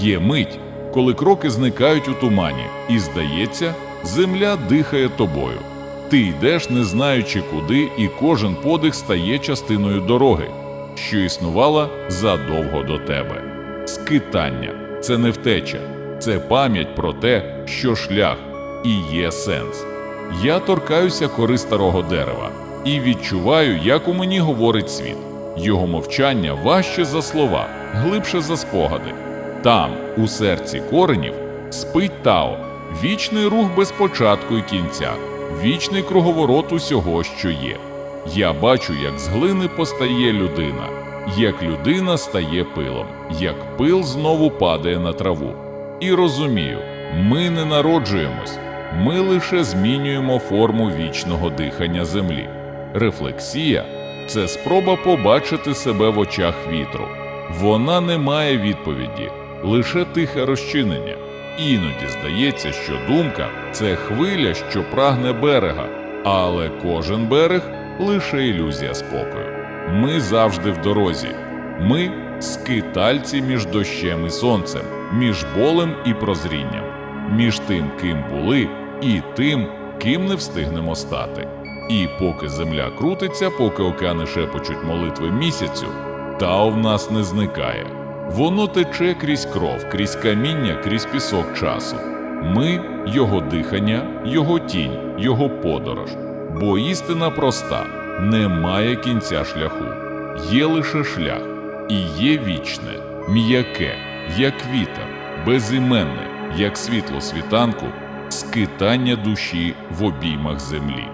Є мить, коли кроки зникають у тумані, і здається, земля дихає тобою. Ти йдеш, не знаючи куди, і кожен подих стає частиною дороги, що існувала задовго до тебе. Скитання це не втеча, це пам'ять про те, що шлях і є сенс. Я торкаюся кори старого дерева і відчуваю, як у мені говорить світ. Його мовчання важче за слова, глибше за спогади. Там, у серці коренів, спить Тао, вічний рух без початку і кінця, вічний круговорот усього, що є. Я бачу, як з глини постає людина, як людина стає пилом, як пил знову падає на траву. І розумію, ми не народжуємось, ми лише змінюємо форму вічного дихання землі. Рефлексія це спроба побачити себе в очах вітру. Вона не має відповіді, лише тихе розчинення. Іноді здається, що думка це хвиля, що прагне берега, але кожен берег лише ілюзія спокою. Ми завжди в дорозі. Ми скитальці між дощем і сонцем, між болем і прозрінням, між тим, ким були, і тим, ким не встигнемо стати. І поки земля крутиться, поки океани шепочуть молитви місяцю, Тао в нас не зникає. Воно тече крізь кров, крізь каміння, крізь пісок часу. Ми його дихання, його тінь, його подорож. Бо істина проста: немає кінця шляху, є лише шлях, і є вічне, м'яке, як вітер, безіменне, як світло світанку, скитання душі в обіймах землі.